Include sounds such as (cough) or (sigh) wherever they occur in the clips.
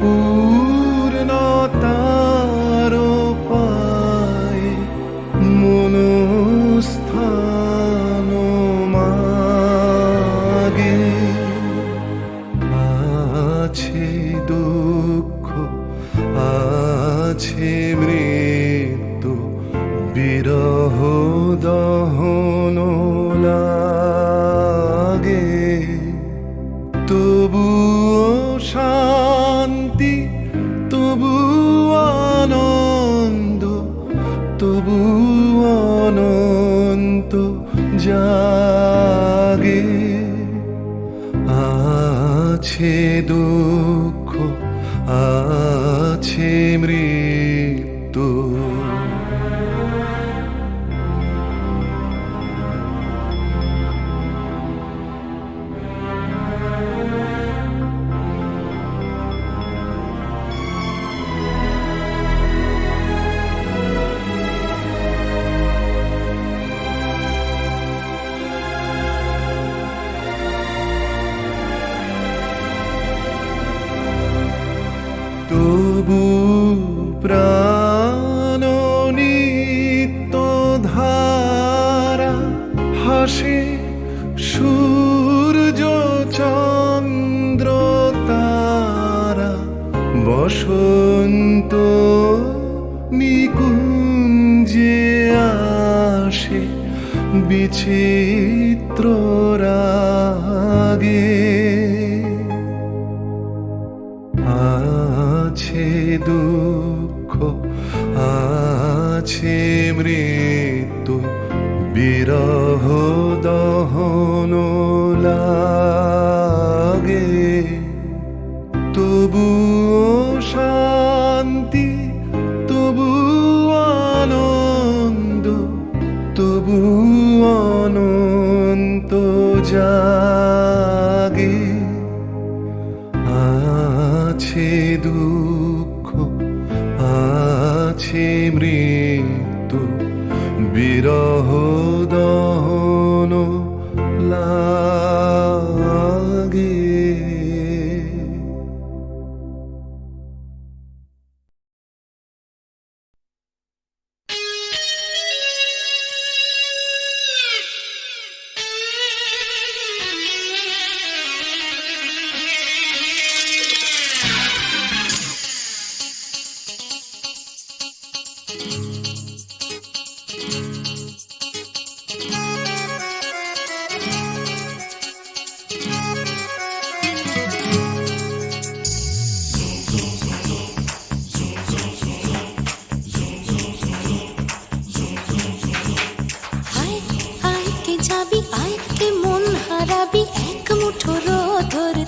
Oh. অনন্ত জাগে। আছে দুঃখ আছে মৃত্যু। প্রাণ নিত্য ধারা হাসে সূর্য চন্দ্র তারা বসন্ত নিকুঞ্জে আসে বিছে আছে মৃত্যু বিরহ দহনলা love. ঠাকুর ধরে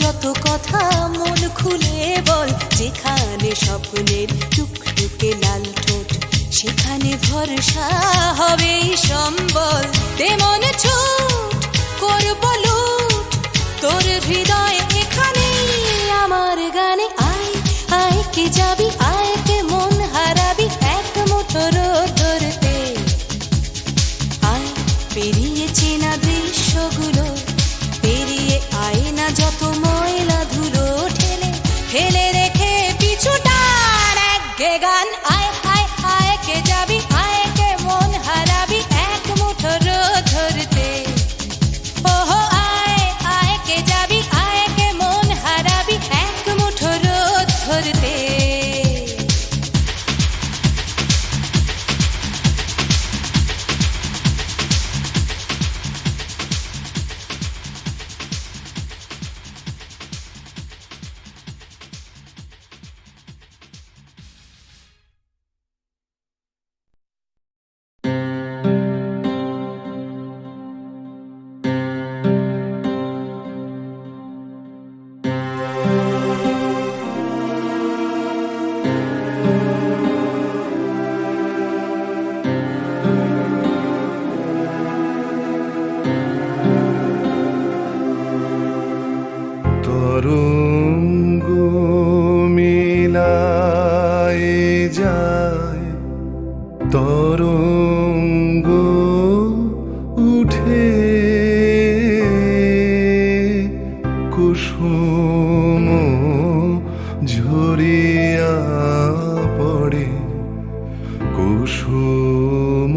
যত কথা মন খুলে বল, যেখানে স্বপ্নের টুকটুকে লাল ঠোঁট, সেখানে ভরসা হবে সম্বল। তেমন ছোট, করব তোর হৃদয় কুসুম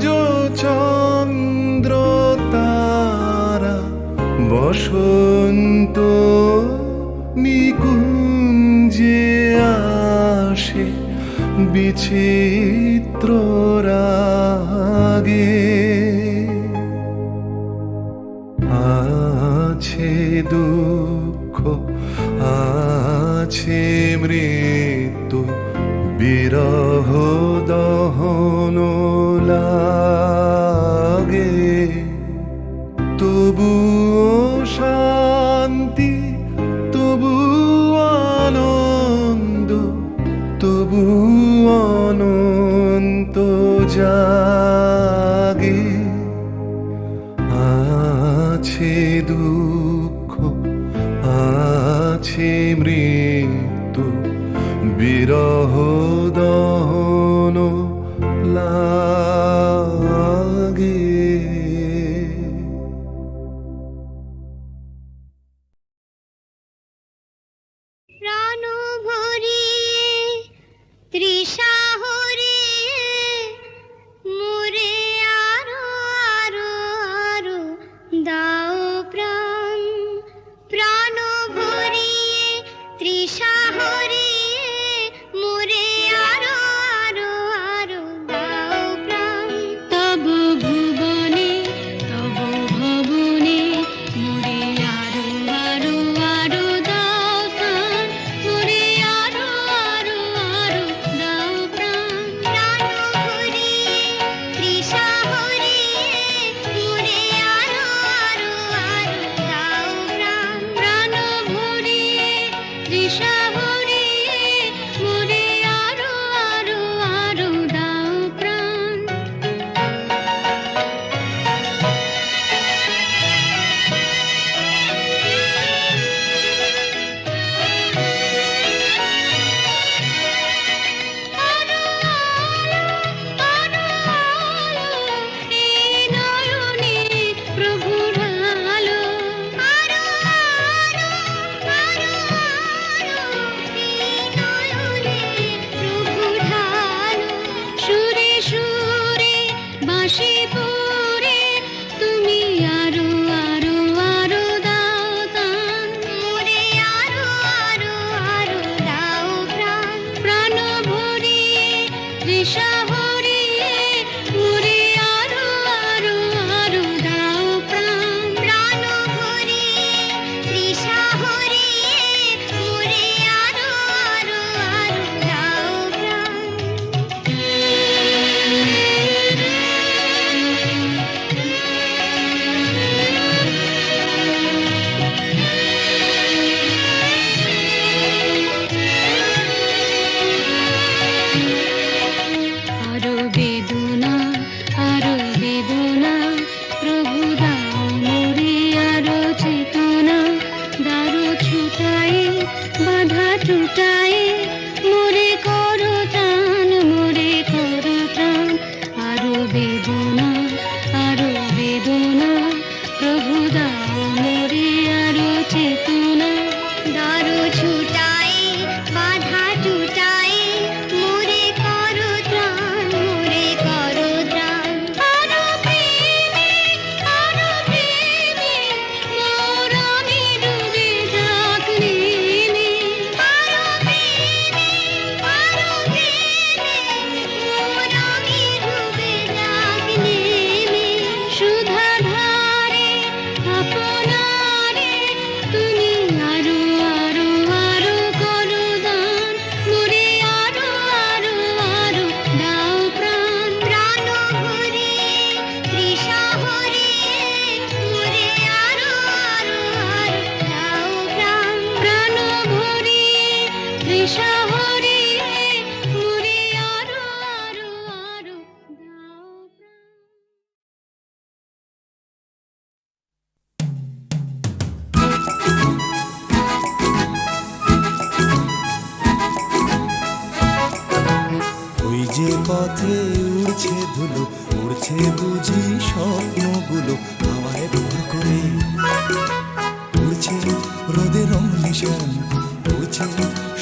সূর্য চন্দ্র তারা বসন্ত নিকুঞ্জে আসে বিচিত্র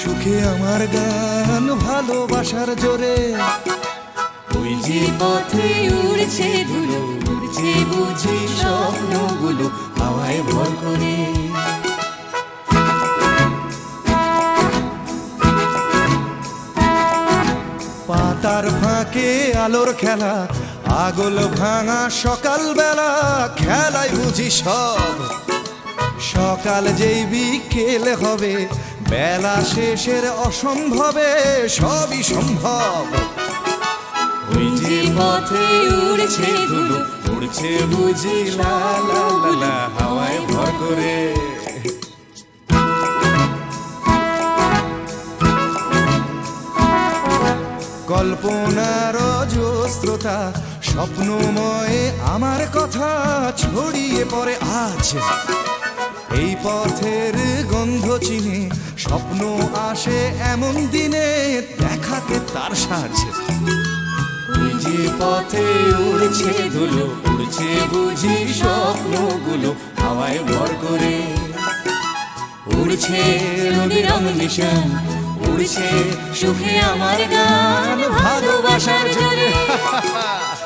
সুখে আমার গান ভালোবাসার জোরে। ওই যে পথে উড়ছে ধুলো উড়ছে বুঝি স্বপ্নগুলো হাওয়ায় ভর করে। পাতার ফাঁকে আলোর খেলা আগল ভাঙা সকালবেলা খেলায় বুঝি সব। সকাল যেই বিকেল হবে বেলা শেষের অসম্ভবে সবই সম্ভব। ওই যে পথে উড়ছে ধুলো উড়ছে বুঝি লা লা হাওয়ায় ভর করে। কল্পনার অজস্রতা স্বপ্নময় আমার কথা ছড়িয়ে পড়ে আজ। এই পথের গন্ধ চিনে স্বপ্ন আসে এমন দিনে দেখাকে তার ওই যে পথে উড়ছে ধুলো উড়ছে বুঝি স্বপ্নগুলো হাওয়ায় ভর করে। উড়ছে নিশান উড়ছে সুখে আমার গান ভালোবাসার জলে। (laughs)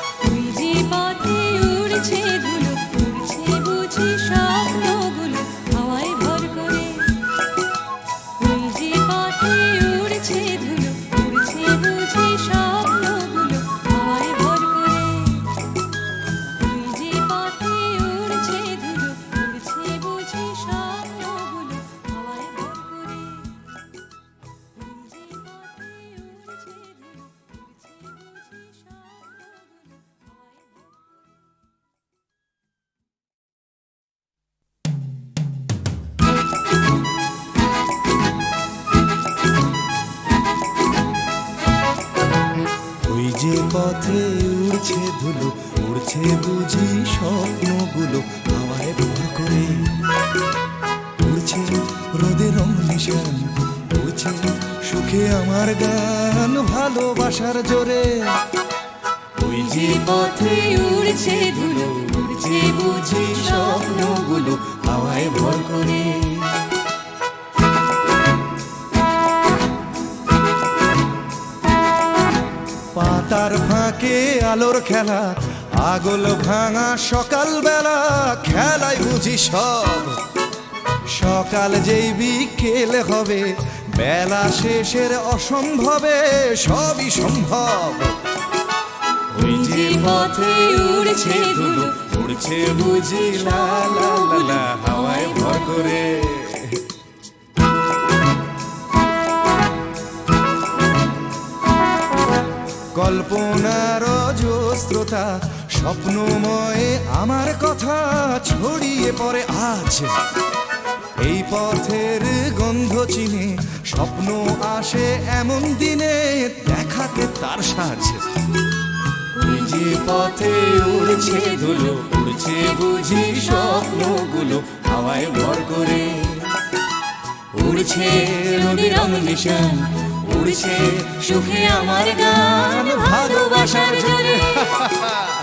পথে উড়ছে ধুলো, উড়ছে বুঝি স্বপ্নগুলো হাওয়ায় ভর করে। উড়ছে রোদে রং নিশান, উড়ছে সুখে আমার গান ভালোবাসার জোরে। ওই যে পথে উড়ছে ধুলো, উড়ছে বুঝি স্বপ্নগুলো হাওয়ায় ভর করে। ফাঁকে আলোর খেলা। আগল ভাঙা সকালবেলা খেলায় বুঝি সব। সকাল যেই বিকেল হবে বেলা শেষের অসম্ভবে সবই সম্ভব। ওই যে পথে উড়ছে ধুলো উড়ছে বুঝি লা লা হাওয়ায় ভর করে। কল্পনার অজস্রতা, স্বপ্নময় আমার কথা ছড়িয়ে পড়ে আজ। এই পথের গন্ধ চিনে স্বপ্ন আসে এমন দিনে দেখাকে তার সাজ। যে পথে উড়ছে ধুলো, উড়ছে বুঝি স্বপ্নগুলো, হাওয়ায় ভর করে। উড়ছে নদীর রং নিশান উড়ছে সুখে আমার গান ভালোবাসার উড়ছে (laughs)